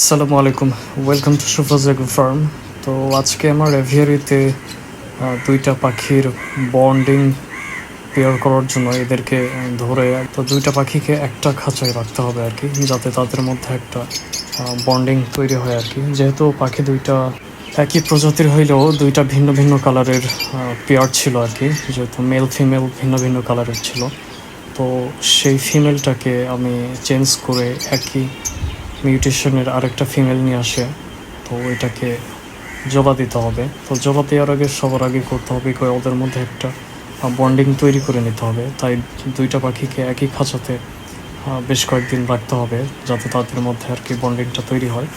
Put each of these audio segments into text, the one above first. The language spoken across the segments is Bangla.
আসসালামু আলাইকুম। ওয়েলকাম টু সুফাজাগু ফার্ম তো আজকে আমার এভিয়ারিতে দুইটা পাখির বন্ডিং পেয়ার করার জন্য এদেরকে ধরে, তো দুইটা পাখিকে একটা খাঁচায় রাখতে হবে আর কি, যাতে তাদের মধ্যে একটা বন্ডিং তৈরি হয় আর কি। যেহেতু পাখি দুইটা একই প্রজাতির হইলেও দুইটা ভিন্ন ভিন্ন কালারের পেয়ার ছিল আর কি, যেহেতু মেল ফিমেল ভিন্ন ভিন্ন কালারের ছিল। তো সেই ফিমেলটাকে আমি চেঞ্জ করে একই মিউটেশনের আরেকটা ফিমেল নিয়ে আসে, তো ওইটাকে জবা দিতে হবে। তো জবা দেওয়ার আগে, সবার আগে করতে হবে ওদের মধ্যে একটা বন্ডিং তৈরি করে নিতে হবে। তাই দুইটা পাখিকে একই খাঁচাতে বেশ কয়েকদিন রাখতে হবে, যাতে তাদের মধ্যে আর কি বন্ডিংটা তৈরি হয়।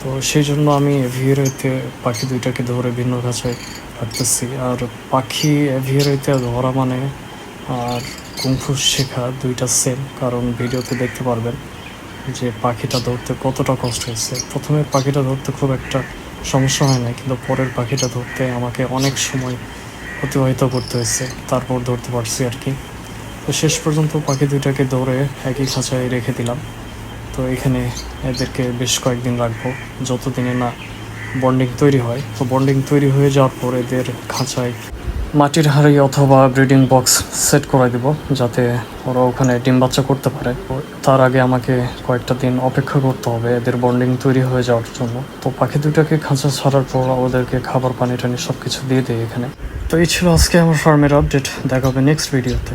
তো সেই জন্য আমি এভিয়ারিতে পাখি দুইটাকে ধরে ভিন্ন খাঁচায় রাখতেছি। আর পাখি এভিয়ারিতে ধরা মানে আর কুংফু শেখা দুইটা সেম কারণ ভিডিওতে দেখতে পারবেন। যে পাখিটা ধরতে কতটা কষ্ট হয়েছে। প্রথমে পাখিটা ধরতে খুব একটা সমস্যা হয় না কিন্তু পরের পাখিটা ধরতে আমাকে অনেক সময় অতিবাহিত করতে হয়েছে। তারপর ধরতে পারছি আর কি। তো শেষ পর্যন্ত পাখি দুইটাকে ধরে একই খাঁচায় রেখে দিলাম। তো এখানে এদেরকে বেশ কয়েকদিন রাখব। যতদিনে না বন্ডিং তৈরি হয়। তো বন্ডিং তৈরি হয়ে যাওয়ার পর এদের খাঁচায় মাটির হাঁড়ি অথবা ব্রিডিং বক্স সেট করে দিব, যাতে ওরা ওখানে ডিম বাচ্চা করতে পারে। তার আগে আমাকে কয়েকটা দিন অপেক্ষা করতে হবে, এদের বন্ডিং তৈরি হয়ে যাওয়ার জন্য। তো পাখি দুটাকে খাঁচা ছাড়ার পর ওদেরকে খাবার, পানি, টানি সব কিছু দিয়ে দিই এখানে। তো এই ছিল আজকে আমার ফার্মের আপডেট, দেখাবে নেক্সট ভিডিওতে